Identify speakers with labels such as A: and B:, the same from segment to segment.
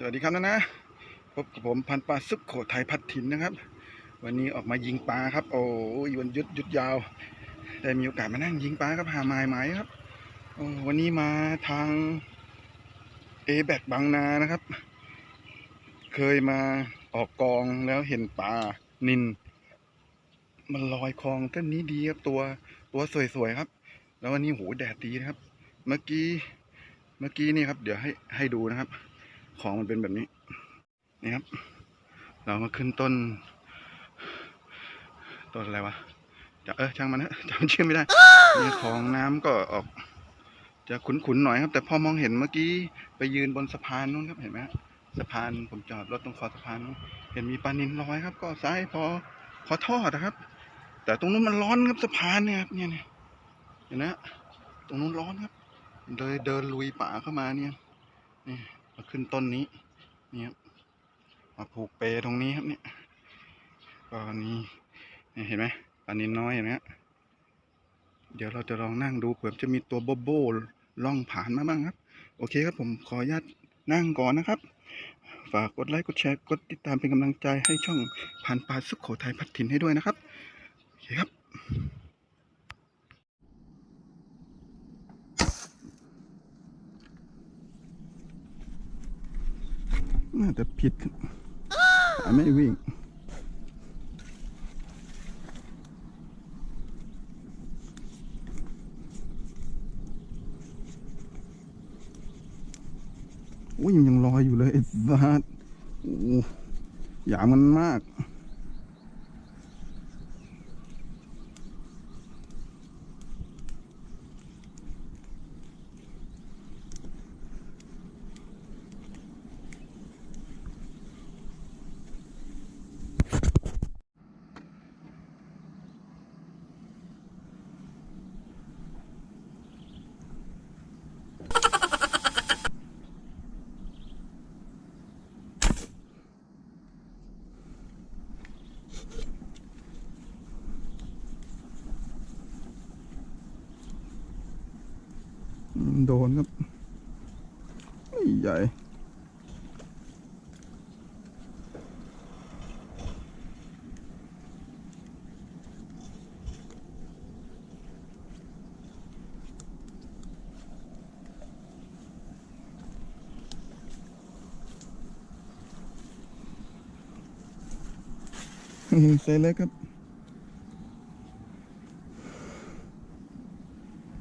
A: สวัสดีครับนะนะพบกับผมพันปลาซุปโขทัยพัดถิ่นนะครับ วันนี้ออกมายิงปลาครับ โอ้ยวันยุดยุดยาว ได้มีโอกาสมานั่งยิงปลาครับหาไม้ไม้ครับโอ้วันนี้มาทางเอแบกบางนานะครับ เคยมาออกกองแล้วเห็นปลานินมันลอยคลองเส้นนี้ดีครับตัวตัวสวยๆครับ แล้ววันนี้โหแดดดีนะครับ เมื่อกี้เมื่อกี้นี่ครับ เดี๋ยวให้ให้ดูนะครับ ของมันเป็นแบบนี้นี่ครับ เรามาขึ้นต้น ต้นอะไรวะจะเออช่างมันนะจำชื่อไม่ได้นี่ของน้ำก็ออก จะขุนๆหน่อยครับ แต่พอมองเห็นเมื่อกี้ไปยืนบนสะพานนู้นครับเห็นไหมสะพานผมจอดรถตรงคอสะพานเห็นมีปลานินลอยครับ ก็ซ้ายพอพอทอดนะครับ แต่ตรงนู้นมันร้อนครับสะพานเนี่ยครับเนี่ยเนี่ยเห็นไหมฮะตรงนู้นร้อนครับ เลยเดินลุยป่าเข้ามาเนี่ยนี่ มาขึ้นต้นนี้นี่ครับมาผูกเปตรงนี้ครับเนี่ยก็นี่นี่เห็นไหมปลานินน้อยเห็นไหมเดี๋ยวเราจะลองนั่งดูเผื่อจะมีตัวโบโบล่องผ่านมาบ้างครับ โอเคครับผมขออนุญาตนั่งก่อนนะครับ ฝากกดไลค์กดแชร์กดติดตามเป็นกำลังใจให้ช่องผ่านปลาสุขโขทัยพัดถิ่นให้ด้วยนะครับ โอเคครับ น่าจะผิดไม่วิ่งโอ้ยยังลอยอยู่เลยไอ้บาสโอ้หยามมันมาก โดนครับใหญ่เซเล็กครับ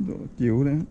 A: โดดจิ๋วเลยครับ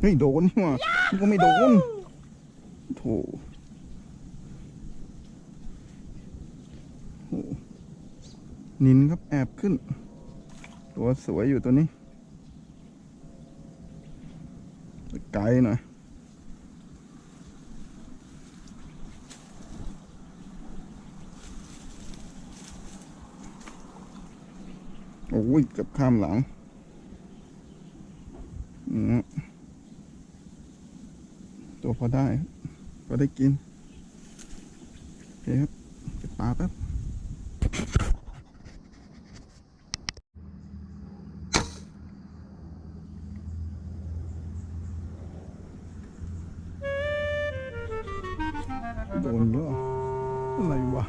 A: เฮ้ยโดนนี่หว่านี่ก็ไม่โดนโถโหนินครับแอบขึ้น ตัวสวยอยู่ตัวนี้ไกลหน่อยโอ้ยเกับข้ามหลังอืม ตัว พอได้พอได้กิน โอเคครับเก็บปลาแป๊บโดนเยอะอะไรวะ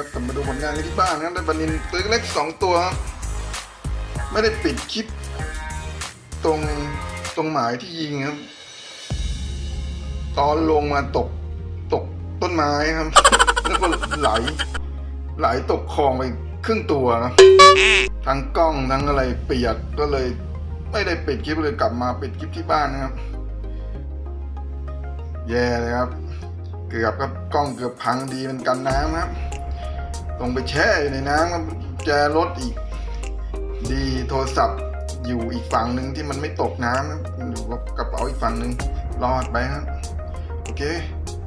A: นี่ครับกลับมาดูผลงานกันที่บ้านนะครับได้ปลานินตัวเล็กสองตัวครับไม่ได้ปิดคลิป ตรงตรงหมายที่ยิงครับ ตอนลงมาตกตกต้นไม้ครับ แล้วก็ไหล ไหลตกคลองไปครึ่งตัวนะทั้งกล้องทั้งอะไรเปียกก็เลย ไม่ได้ปิดคลิปเลยกลับมาปิดคลิปที่บ้านนะครับ แย่เลยครับ เกือบครับกล้องเกือบพังดีมันกันน้ำครับ ลงไปแช่ในน้ำครับแจรถอีก ดีโทรศัพท์อยู่อีกฝั่งหนึ่งที่มันไม่ตกน้ำนะอยู่กับกระเป๋าอีกฝั่งหนึ่งรอดไปครับโอเค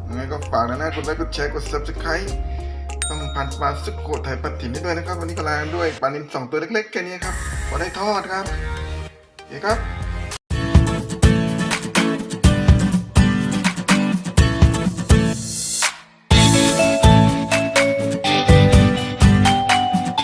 A: ยังไงก็ฝากนะนะกดไลค์กดแชร์กด subscribe ต้องพันปลาสุกโกไทยปัดถิ่นได้ด้วยนะครับ วันนี้ก็ลาด้วยปลานิลสองตัวเล็กๆแค่นี้ครับพอได้ทอดครับโอเคครับ